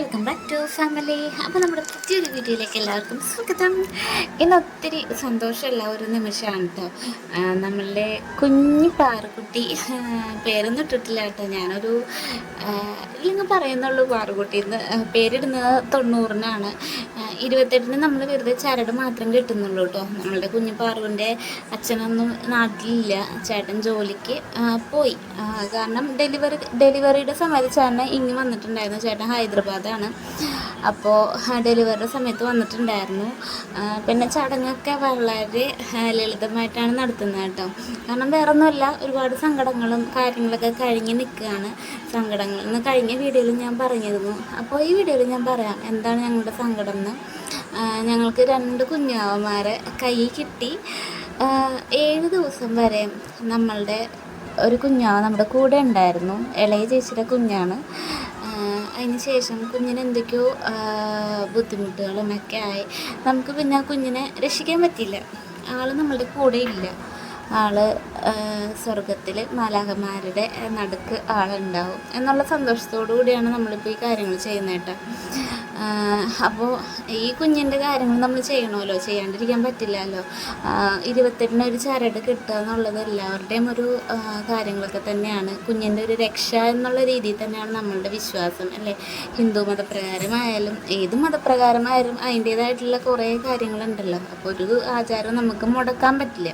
Welcome back to family അപ്പോൾ നമ്മുടെ പുതിയൊരു വീഡിയോയിലേക്ക് എല്ലാവർക്കും സ്വാഗതം. ഇന്ന് ഒത്തിരി സന്തോഷമുള്ള ഒരു നിമിഷമാണ് കേട്ടോ നമ്മളുടെ കുഞ്ഞു പാറുകുട്ടി. പേരൊന്നും ഇട്ടിട്ടില്ല കേട്ടോ ഞാനൊരു ഇല്ലെങ്കിൽ പറയുന്നുള്ളൂ പാറുകുട്ടി എന്ന് പേരിടുന്നത് തൊണ്ണൂറിനാണ്. ഇരുപത്തെട്ടിന് നമ്മൾ വെറുതെ ചരട് മാത്രം കിട്ടുന്നുള്ളൂ കേട്ടോ നമ്മളുടെ കുഞ്ഞു പാറുവിന്റെ അച്ഛനൊന്നും നാട്ടിലില്ല. ചേട്ടൻ ജോലിക്ക് പോയി. കാരണം ഡെലിവറി ഡെലിവറിയുടെ സമയത്ത് ചേട്ടൻ ഇങ്ങ് വന്നിട്ടുണ്ടായിരുന്നു. ചേട്ടൻ ഹൈദരാബാദാണ് അപ്പോൾ ഡെലിവറിയുടെ സമയത്ത് വന്നിട്ടുണ്ടായിരുന്നു. പിന്നെ ചടങ്ങൊക്കെ വളരെ ലളിതമായിട്ടാണ് നടത്തുന്നത് കേട്ടോ. കാരണം വേറെ ഒന്നുമല്ല ഒരുപാട് സങ്കടങ്ങളും കാര്യങ്ങളൊക്കെ കഴിഞ്ഞ് നിൽക്കുകയാണ്. സങ്കടങ്ങൾ എന്ന് കഴിഞ്ഞ വീഡിയോയിൽ ഞാൻ പറഞ്ഞിരുന്നു. അപ്പോൾ ഈ വീഡിയോയിൽ ഞാൻ പറയാം എന്താണ് ഞങ്ങളുടെ സങ്കടം എന്ന്. ഞങ്ങൾക്ക് രണ്ട് കുഞ്ഞാവന്മാരെ കൈ കിട്ടി. ഏഴ് ദിവസം വരെ നമ്മളുടെ ഒരു കുഞ്ഞാവ് നമ്മുടെ കൂടെ ഉണ്ടായിരുന്നു. ഇളയ ചേച്ചിയുടെ കുഞ്ഞാണ്. ശേഷം കുഞ്ഞിന് എന്തൊക്കെയോ ബുദ്ധിമുട്ടുകളും ഒക്കെ ആയി. നമുക്ക് പിന്നെ ആ കുഞ്ഞിനെ രക്ഷിക്കാൻ പറ്റിയില്ല. ആൾ നമ്മളുടെ കൂടെ ഇല്ല. ആൾ സ്വർഗത്തിൽ മാലാഹമാരുടെ നടുക്ക് ആളുണ്ടാവും. എന്നുള്ള സന്തോഷത്തോടു കൂടിയാണ് നമ്മളിപ്പോൾ ഈ കാര്യങ്ങൾ ചെയ്യുന്നത് കേട്ടോ അപ്പോൾ ഈ കുഞ്ഞിന്റെ കാര്യങ്ങൾ നമ്മൾ ചെയ്യണമല്ലോ? ചെയ്യാണ്ടിരിക്കാൻ പറ്റില്ലല്ലോ. ഇരുപത്തെട്ടിന് ഒരു ചരട് കിട്ടുക എന്നുള്ളത് എല്ലാവരുടെയും ഒരു കാര്യങ്ങളൊക്കെ തന്നെയാണ്. കുഞ്ഞിന്റെ ഒരു രക്ഷ എന്നുള്ള രീതിയിൽ തന്നെയാണ് നമ്മളുടെ വിശ്വാസം അല്ലേ? ഹിന്ദു മതപ്രകാരമായാലും ഏത് മതപ്രകാരമായാലും അതിന്റേതായിട്ടുള്ള കുറേ കാര്യങ്ങളുണ്ടല്ലോ. അപ്പോൾ ഒരു ആചാരം നമുക്ക് മുടക്കാൻ പറ്റില്ല.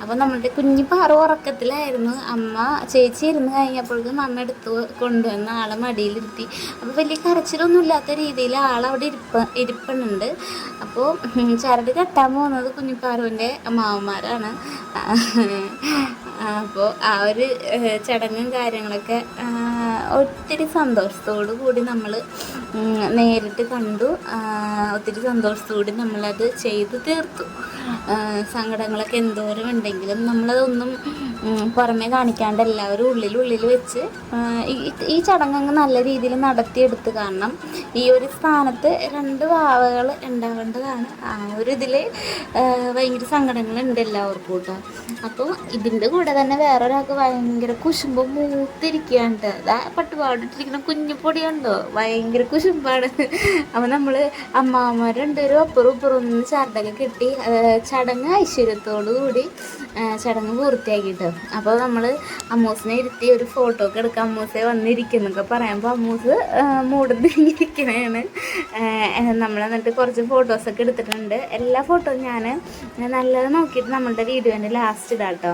അപ്പോൾ നമ്മളുടെ കുഞ്ഞു പാറ ഉറക്കത്തിലായിരുന്നു. അമ്മ ചേച്ചി ഇരുന്ന് കഴിഞ്ഞപ്പോഴേക്കും അമ്മ എടുത്ത് കൊണ്ടുവന്ന ആളെ മടിയിലിരുത്തി. അപ്പോൾ വലിയ കരച്ചിലൊന്നും ഇല്ലാത്ത രീതിയിൽ ആളവിടെ ഇരിപ്പ ഇരിപ്പുന്നുണ്ട് അപ്പോൾ ചരട് കെട്ടാൻ പോകുന്നത് കുഞ്ഞിപ്പാറുവിന്റെ മാവന്മാരാണ് അപ്പോൾ ആ ഒരു ചടങ്ങും കാര്യങ്ങളൊക്കെ ഒത്തിരി സന്തോഷത്തോടു കൂടി നമ്മൾ നേരിട്ട് കണ്ടു. ഒത്തിരി സന്തോഷത്തോടെ നമ്മളത് ചെയ്തു തീർത്തു. സങ്കടങ്ങളൊക്കെ എന്തോരം ഉണ്ടെങ്കിലും നമ്മളതൊന്നും പുറമേ കാണിക്കാണ്ട് എല്ലാവരും ഉള്ളിലുള്ളിൽ വെച്ച് ആ, ഈ- ചടങ്ങ് നല്ല രീതിയിൽ നടത്തിയെടുത്ത് കാരണം ഈ ഒരു സ്ഥാനത്ത് രണ്ട് വാവകൾ ഉണ്ടാവേണ്ടതാണ്. ആ ഒരു ഇതിൽ ഭയങ്കര സങ്കടങ്ങളുണ്ട് എല്ലാവർക്കും കേട്ടോ. അപ്പോൾ ഇതിന്റെ കൂടെ തന്നെ വേറൊരാൾക്ക് ഭയങ്കര കുശുമ്പ് മൂത്തിരിക്കുകയാണ് അതാ പട്ടുപാടിട്ടിരിക്കുന്ന കുഞ്ഞു പൊടിയുണ്ടോ ഭയങ്കര കുശുമ്പാണ്. അപ്പോൾ നമ്മൾ അമ്മാവന്മാർ രണ്ടുപേരും അപ്പുറം ഇപ്പുറം ഒന്ന് ചരടൊക്കെ കിട്ടി ചടങ്ങ് ഐശ്വര്യത്തോടു കൂടി ചടങ്ങ് പൂർത്തിയാക്കിയിട്ട് അപ്പോൾ നമ്മൾ അമ്മൂസിനെ ഇരുത്തി ഒരു ഫോട്ടോ ഒക്കെ എടുക്കാം അമ്മൂസെ വന്നിരിക്കുന്നൊക്കെ പറയുമ്പോൾ അമ്മൂസ് മൂടുന്നിരിക്കണേണ് നമ്മൾ എന്നിട്ട് കുറച്ച് ഫോട്ടോസൊക്കെ എടുത്തിട്ടുണ്ട്. എല്ലാ ഫോട്ടോയും ഞാൻ നല്ലത് നോക്കിയിട്ട് നമ്മളുടെ വീഡിയോന്റെ ലാസ്റ്റ് ഇടാം കേട്ടോ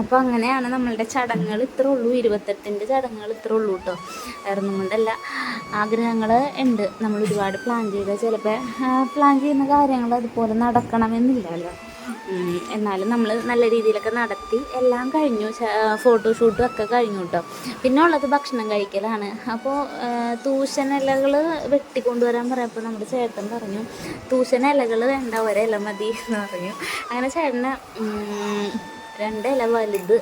അപ്പോൾ അങ്ങനെയാണ് നമ്മളുടെ ചടങ്ങുകൾ ഇത്ര ഉള്ളൂ. ഇരുപത്തെട്ടിന്റെ ചടങ്ങുകൾ ഇത്ര ഉള്ളൂ കേട്ടോ വേറൊന്നും കൊണ്ടല്ല ആഗ്രഹങ്ങൾ ഉണ്ട്. നമ്മൾ ഒരുപാട് പ്ലാൻ ചെയ്ത ചിലപ്പോൾ പ്ലാൻ ചെയ്യുന്ന കാര്യങ്ങൾ അതുപോലെ നടക്കണമെന്നില്ലല്ലോ. എന്നാലും നമ്മൾ നല്ല രീതിയിലൊക്കെ നടത്തി എല്ലാം കഴിഞ്ഞു. ഫോട്ടോഷൂട്ടും ഒക്കെ കഴിഞ്ഞു കേട്ടോ പിന്നെ ഉള്ളത് ഭക്ഷണം കഴിക്കലാണ്. അപ്പോൾ തൂശനിലകൾ വെട്ടിക്കൊണ്ടുവരാൻ പറയപ്പോൾ നമ്മുടെ ചേട്ടൻ പറഞ്ഞു തൂശനിലകൾ വേണ്ട ഒരില മതി എന്ന് പറഞ്ഞു. അങ്ങനെ ചേട്ടന് രണ്ട് ഇല വലുത്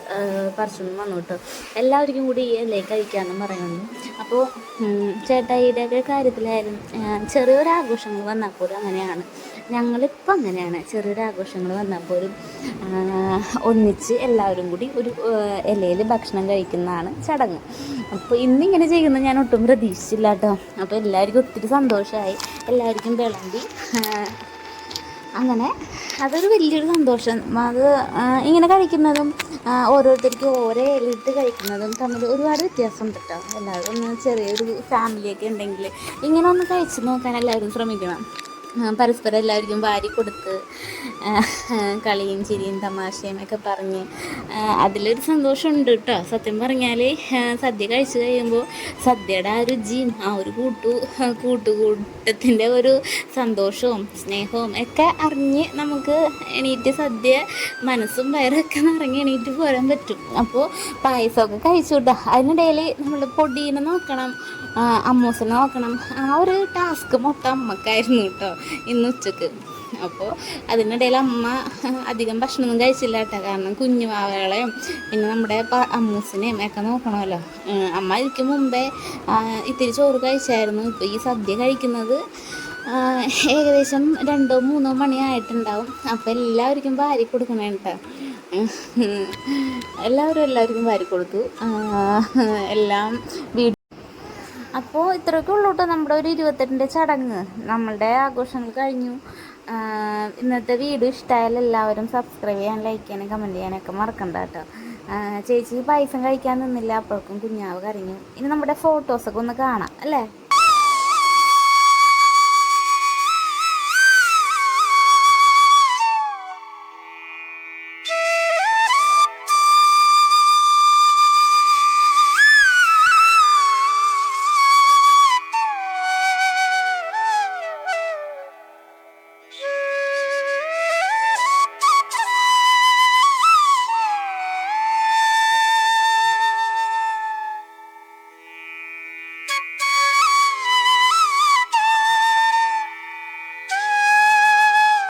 പറിച്ചുകൊണ്ട് വന്നു കേട്ടോ എല്ലാവർക്കും കൂടി ഈ ഇല കഴിക്കാമെന്ന് പറയുന്നു. അപ്പോൾ ചേട്ടായിയുടെയൊക്കെ കാര്യത്തിലായാലും ചെറിയൊരു ആഘോഷങ്ങൾ വന്നാൽ പോലും അങ്ങനെയാണ്. ഞങ്ങളിപ്പോൾ അങ്ങനെയാണ്. ചെറിയൊരു ആഘോഷങ്ങൾ വന്നാൽ പോലും ഒന്നിച്ച് എല്ലാവരും കൂടി ഒരു ഇലയിൽ ഭക്ഷണം കഴിക്കുന്നതാണ് ചടങ്ങ്. അപ്പോൾ ഇന്നിങ്ങനെ ചെയ്യുന്നത് ഞാൻ ഒട്ടും പ്രതീക്ഷിച്ചില്ല കേട്ടോ. അപ്പോൾ എല്ലാവർക്കും ഒത്തിരി സന്തോഷമായി എല്ലാവർക്കും വിളമ്പി അങ്ങനെ അതൊരു വലിയൊരു സന്തോഷം. അത് ഇങ്ങനെ കഴിക്കുന്നതും ഓരോരുത്തർക്ക് ഓരോ ഇലയിട്ട് കഴിക്കുന്നതും തമ്മിൽ ഒരുപാട് വ്യത്യാസമുണ്ട് കേട്ടോ. എല്ലാവരും ഒന്ന് ചെറിയൊരു ഫാമിലിയൊക്കെ ഉണ്ടെങ്കിൽ ഇങ്ങനെ ഒന്ന് കഴിച്ച് നോക്കാൻ എല്ലാവരും ശ്രമിക്കണം. പരസ്പരം എല്ലാവർക്കും വാരി കൊടുത്ത് കളിയും ചിരിയും തമാശയും ഒക്കെ പറഞ്ഞ് അതിലൊരു സന്തോഷമുണ്ട് കേട്ടോ. സത്യം പറഞ്ഞാൽ സദ്യ കഴിച്ചു കഴിയുമ്പോൾ സദ്യയുടെ ആ രുചിയും ആ ഒരു കൂട്ടു കൂട്ടുകൂട്ടത്തിന്റെ ഒരു സന്തോഷവും സ്നേഹവും ഒക്കെ അറിഞ്ഞ് നമുക്ക് എണീറ്റ് സദ്യ മനസ്സും വയറൊക്കെ നിറങ്ങി എണീറ്റ് പോരാൻ പറ്റും. അപ്പോൾ പായസമൊക്കെ കഴിച്ചു കേട്ടോ. അതിനിടയിൽ നമ്മൾ പൊടീനെ നോക്കണം അമ്മൂസിനെ നോക്കണം. ആ ഒരു ടാസ്ക് മൊത്തം അമ്മക്കായിരുന്നു കേട്ടോ. ഇന്ന് ഉച്ചയ്ക്ക്. അപ്പോൾ അതിനിടയിൽ അമ്മ അധികം ഭക്ഷണമൊന്നും കഴിച്ചില്ല കേട്ടോ. കാരണം കുഞ്ഞു വാവകളെയും പിന്നെ നമ്മുടെ അമ്മൂസിനെയും ഒക്കെ നോക്കണമല്ലോ. അമ്മ എനിക്ക് മുമ്പേ ഇത്തിരി ചോറ് കഴിച്ചായിരുന്നു. ഇപ്പോൾ ഈ സദ്യ കഴിക്കുന്നത് ഏകദേശം രണ്ടോ മൂന്നോ മണിയായിട്ടുണ്ടാവും. അപ്പോൾ എല്ലാവർക്കും വാരി കൊടുക്കണേ കേട്ടോ. എല്ലാവരും എല്ലാവർക്കും വാരി കൊടുത്തു. എല്ലാം വീട് അപ്പോൾ ഇത്രയൊക്കെ ഉള്ളൂ കേട്ടോ നമ്മുടെ ഒരു ഇരുപത്തെട്ടിന്റെ ചടങ്ങ്. നമ്മളുടെ ആഘോഷങ്ങൾ കഴിഞ്ഞു. ഇന്നത്തെ വീഡിയോ ഇഷ്ടമായാലും എല്ലാവരും സബ്സ്ക്രൈബ് ചെയ്യാൻ ലൈക്ക് ചെയ്യാനും കമന്റ് ചെയ്യാനൊക്കെ മറക്കണ്ട കേട്ടോ. ചേച്ചി പായസം കഴിക്കാൻ നിന്നില്ല. അപ്പോഴേക്കും കുഞ്ഞാവ് കരഞ്ഞു. ഇനി നമ്മുടെ ഫോട്ടോസൊക്കെ ഒന്ന് കാണാം അല്ലേ?